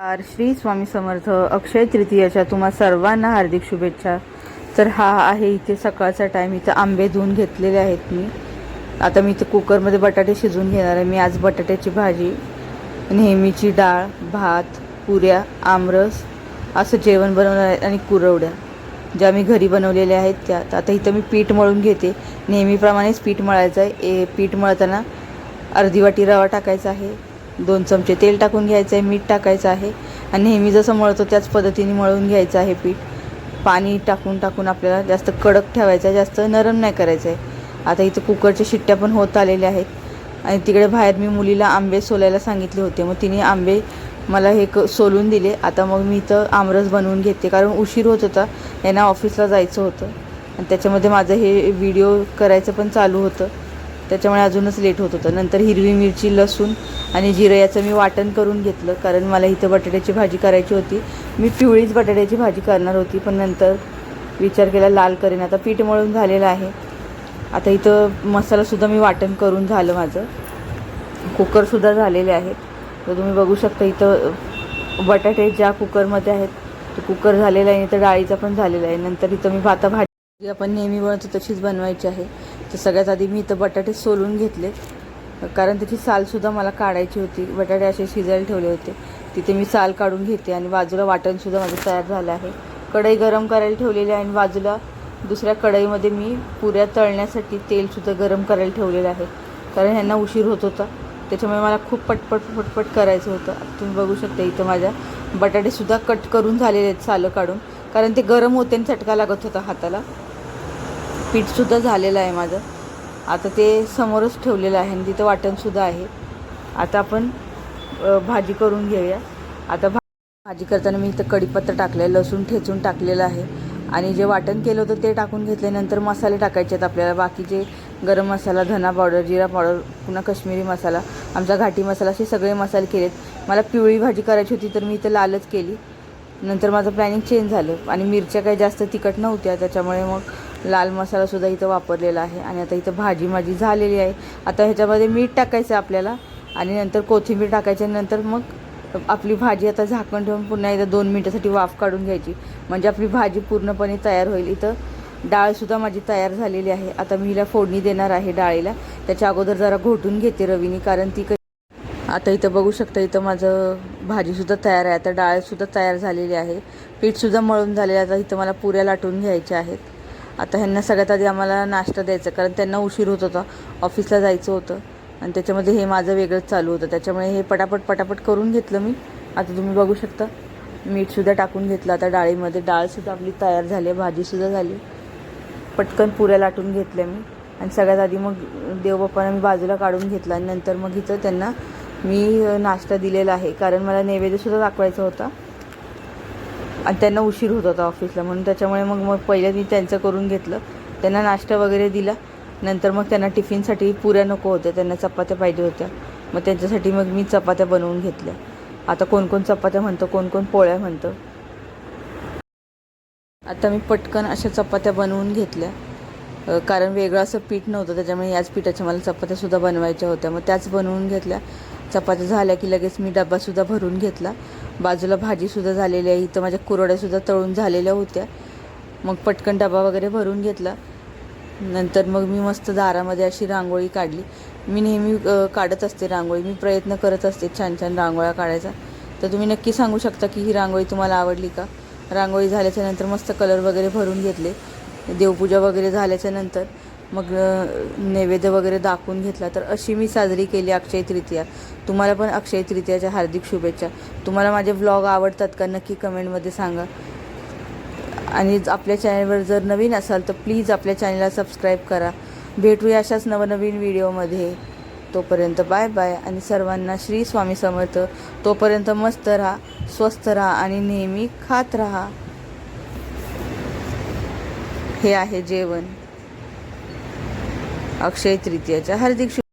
नमस्कार. श्री स्वामी समर्थ अक्षय तृतीयाच्या तुम्हा सर्वांना हार्दिक शुभेच्छा. तर हा आहे इथे सकाळचा टाईम इथं आंबे धुवून घेतलेले आहेत मी. आता मी इथे कुकरमध्ये बटाटे शिजवून घेणार आहे. मी आज बटाट्याची भाजी नेहमीची डाळ भात पुऱ्या आमरस असं जेवण बनवणार आहे आणि कुरवड्या. ज्या मी घरी बनवलेल्या आहेत त्या. आता इथं मी पीठ मळून घेते. नेहमीप्रमाणेच पीठ मळायचं आहे. ए पीठ मळताना अर्धी वाटी रवा टाकायचा आहे. दोन चमचे तेल टाकून घ्यायचं आहे मीठ टाकायचं आहे. आणि नेहमी जसं मळतो त्याच पद्धतीने मळून घ्यायचं आहे पीठ. पाणी टाकून टाकून आपल्याला जास्त कडक ठेवायचं आहे जास्त नरम नाही करायचं आहे आता इथं कुकरच्या शिट्ट्या पण होत आलेल्या आहेत. आणि तिकडे बाहेर मी मुलीला आंबे सोलायला सांगितले होते. मग तिने आंबे मला हे क सोलून दिले. आता मग मी इथं आमरस बनवून घेते. कारण उशीर होत होता. यांना ऑफिसला जायचं होतं. आणि त्याच्यामध्ये माझं हे व्हिडिओ करायचं पण चालू होतं. त्याच्यामुळे अजूनच लेट होत होतं. नंतर हिरवी मिरची लसूण आणि जिरं याचं मी वाटण करून घेतलं. कारण मला इथं बटाट्याची भाजी करायची होती. मी पिवळीच बटाट्याची भाजी करणार होती पण नंतर विचार केला लाल करेन. आता पीठ मळून झालेलं आहे. आता इथं मसालासुद्धा मी वाटण करून झालं माझं. कुकरसुद्धा झालेले आहेत. तर तुम्ही बघू शकता इथं बटाटे ज्या कुकरमध्ये आहेत तो कुकर झालेला आहे तर डाळीचा पण झालेला आहे. नंतर इथं मी भाता भाजी आपण नेहमी बनवतो तशीच बनवायची आहे. तर सगळ्यात आधी मी इथं बटाटे सोलून घेतले. कारण त्याची सालसुद्धा मला काढायची होती. बटाटे असे शिजायला ठेवले होते. तिथे मी साल काढून घेते आणि बाजूला वाटणसुद्धा माझं तयार झालं आहे. कढई गरम करायला ठेवलेली आहे आणि बाजूला दुसऱ्या कढईमध्ये मी पुऱ्या तळण्यासाठी तेलसुद्धा गरम करायला ठेवलेलं आहे. कारण ह्यांना उशीर होत होता. त्याच्यामुळे मला खूप पटपट पटपट करायचं होतं. तुम्ही बघू शकता इथं माझ्या बटाटेसुद्धा कट करून झालेले आहेत सालं काढून. कारण ते गरम होते आणि चटका लागत होता हाताला. पीठसुद्धा झालेलं आहे माझं. आता ते समोरच ठेवलेलं आहे आणि तिथं वाटणसुद्धा आहे. आता आपण भाजी करून घेऊया. आता भा भाजी करताना मी इथं कढीपत्ता टाकलं आहे लसूण ठेचून टाकलेलं आहे. आणि जे वाटण केलं होतं ते टाकून घेतल्यानंतर मसाले टाकायचे आहेत आपल्याला. बाकीचे गरम मसाला धना पावडर जिरा पावडर पुन्हा कश्मीरी मसाला आमचा घाटी मसाला असे सगळे मसाले केलेत. मला पिवळी भाजी करायची होती तर मी इथं लालच केली. नंतर माझं प्लॅनिंग चेंज झालं. आणि मिरच्या काही जास्त तिखट नव्हत्या त्याच्यामुळे मग लाल मसालासुद्धा इथं वापरलेला आहे. आणि आता इथं भाजी माझी झालेली आहे. आता ह्याच्यामध्ये मीठ टाकायचं आहे आपल्याला. आणि नंतर कोथिंबीर टाकायची नंतर मग आपली भाजी आता झाकण ठेवून पुन्हा एकदा दोन मिनटासाठी वाफ काढून घ्यायची. म्हणजे आपली भाजी पूर्णपणे तयार होईल. इथं डाळसुद्धा माझी तयार झालेली आहे. आता मी हिला फोडणी देणार आहे डाळीला. त्याच्या अगोदर जरा घोटून घेते रवीनी कारण ती आता इथं बघू शकता इथं माझं भाजीसुद्धा तयार आहे. आता डाळसुद्धा तयार झालेली आहे. पीठसुद्धा मळून झालेलं आहे. आता इथं मला पुऱ्या लाटून घ्यायच्या आहेत. आता ह्यांना सगळ्यात आधी आम्हाला नाश्ता द्यायचा कारण त्यांना उशीर होत होता. ऑफिसला जायचं होतं. आणि त्याच्यामध्ये हे माझं वेगळंच चालू होतं. त्याच्यामुळे हे पटापट पटापट करून घेतलं मी. आता तुम्ही बघू शकता. मीठसुद्धा टाकून घेतलं. आता डाळीमध्ये डाळसुद्धा आपली तयार झाली आहे. भाजीसुद्धा झाली पटकन पुऱ्या लाटून घेतल्या मी. आणि सगळ्यात आधी मग देवबाप्पांना मी बाजूला काढून घेतला. आणि नंतर मग इथं त्यांना मी नाश्ता दिलेला आहे. कारण मला नैवेद्यसुद्धा दाखवायचा होता. आणि त्यांना उशीर होत होता ऑफिसला. म्हणून त्याच्यामुळे मग मग पहिलं मी त्यांचं करून घेतलं. त्यांना नाश्ता वगैरे दिला. नंतर मग त्यांना टिफिनसाठी पुऱ्या नको होत्या. त्यांना चपात्या पाहिजे होत्या. मग त्यांच्यासाठी मग मी चपात्या बनवून घेतल्या. आता कोण कोण चपात्या म्हणतं कोण कोण पोळ्या म्हणतं. आता मी पटकन अशा चपात्या बनवून घेतल्या. कारण वेगळं असं पीठ नव्हतं. त्याच्यामुळे याच पिठाच्या मला चपात्यासुद्धा बनवायच्या होत्या. मग त्याच बनवून घेतल्या. चपात्या झाल्या की लगेच मी डब्बासुद्धा भरून घेतला. बाजूला भाजीसुद्धा झालेली आहे. इथं माझ्या कुरड्यासुद्धा तळून झालेल्या होत्या. मग पटकन डबा वगैरे भरून घेतला. नंतर मग मी मस्त दारामध्ये अशी रांगोळी काढली. मी नेहमी काढत असते रांगोळी. मी प्रयत्न करत असते छान छान रांगोळ्या काढायचा. तर तुम्ही नक्की सांगू शकता की ही रांगोळी तुम्हाला आवडली का? रांगोळी झाल्याच्यानंतर मस्त कलर वगैरे भरून घेतले. देवपूजा वगैरे झाल्याच्यानंतर मग नैवेद्य वगैरे दाखवून घेतला तर अशी मी साजरी केली अक्षय तृतीया तुम्हाला पण अक्षय तृतीयाच्या हार्दिक शुभेच्छा. तुम्हाला माझे व्लॉग आवडतात का नक्की कमेंटमध्ये सांगा. आणि आपल्या चॅनलवर जर नवीन असाल तर प्लीज आपल्या चॅनलला सबस्क्राईब करा. भेटूया अशाच नवनवीन व्हिडिओमध्ये तोपर्यंत बाय बाय आणि सर्वांना श्री स्वामी समर्थ. तोपर्यंत मस्त राहा स्वस्थ राहा आणि नेहमी खात राहा. हे आहे जेवण. अक्षय तृतीयाच्या हार्दिक शु